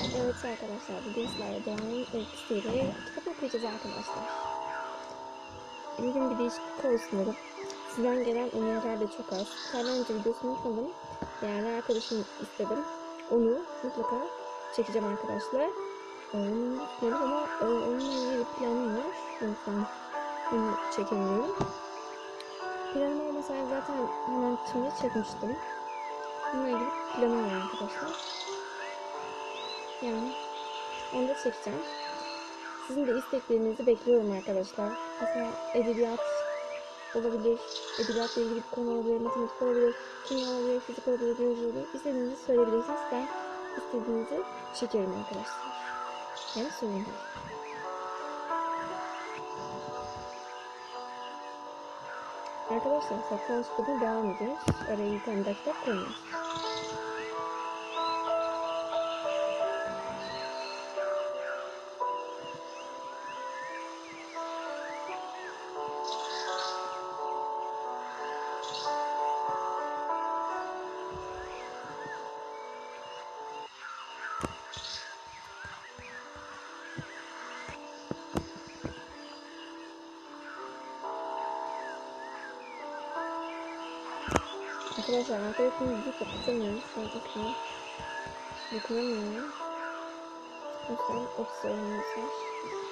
Evet arkadaşlar bugün sizlerle Doğan'ın etkisiyle kitap okuyacağız arkadaşlar. Bugün bir değişiklik olsun dedim. Sizden gelen öneriler de çok az. Bir önce videosunu unutmadım. Yani arkadaşım istedim. Onu mutlaka çekeceğim arkadaşlar. Onu unutmadım ama e, onunla ilgili bir planım var. O yüzden onu çekemiyorum. Planım olmasaydı zaten hemen şimdi çekmiştim. Bununla ilgili planım var arkadaşlar. Yani onu da çekeceğim. Sizin de isteklerinizi bekliyorum arkadaşlar. Mesela edebiyat olabilir, edebiyatla ilgili bir konu olabilir, matematik olabilir, kimya olabilir, fizik olabilir, biyoloji olabilir. İstediğinizi söyleyebilirsiniz. Ben istediğinizi çekerim arkadaşlar. Yani değil. Arkadaşlar saklanış bugün devam ediyoruz. Araya bir tane dakika koyuyoruz. Arkadaşlar arkadaşım yüzü kapatamıyoruz. Arkadaşlar dokunamıyorum. O yüzden 30 sorunumuz var.